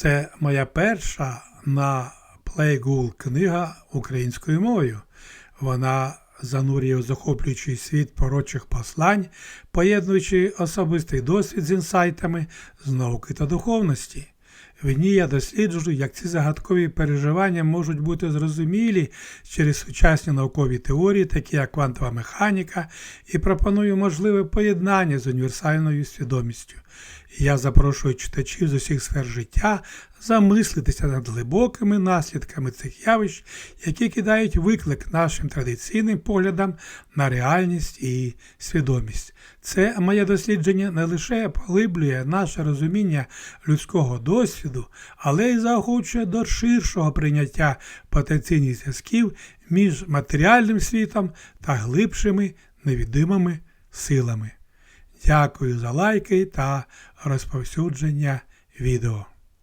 Це моя перша на Плейгул книга українською мовою. Вона занурює у захоплюючий світ порочих послань, поєднуючи особистий досвід з інсайтами з науки та духовності. В ній я досліджую, як ці загадкові переживання можуть бути зрозумілі через сучасні наукові теорії, такі як квантова механіка, і пропоную можливе поєднання з універсальною свідомістю. Я запрошую читачів з усіх сфер життя замислитися над глибокими наслідками цих явищ, які кидають виклик нашим традиційним поглядам на реальність і свідомість. Це моє дослідження не лише поглиблює наше розуміння людського досвіду, але й заохочує до ширшого прийняття потенційних зв'язків між матеріальним світом та глибшими невідомими силами. Дякую за лайки та розповсюдження відео.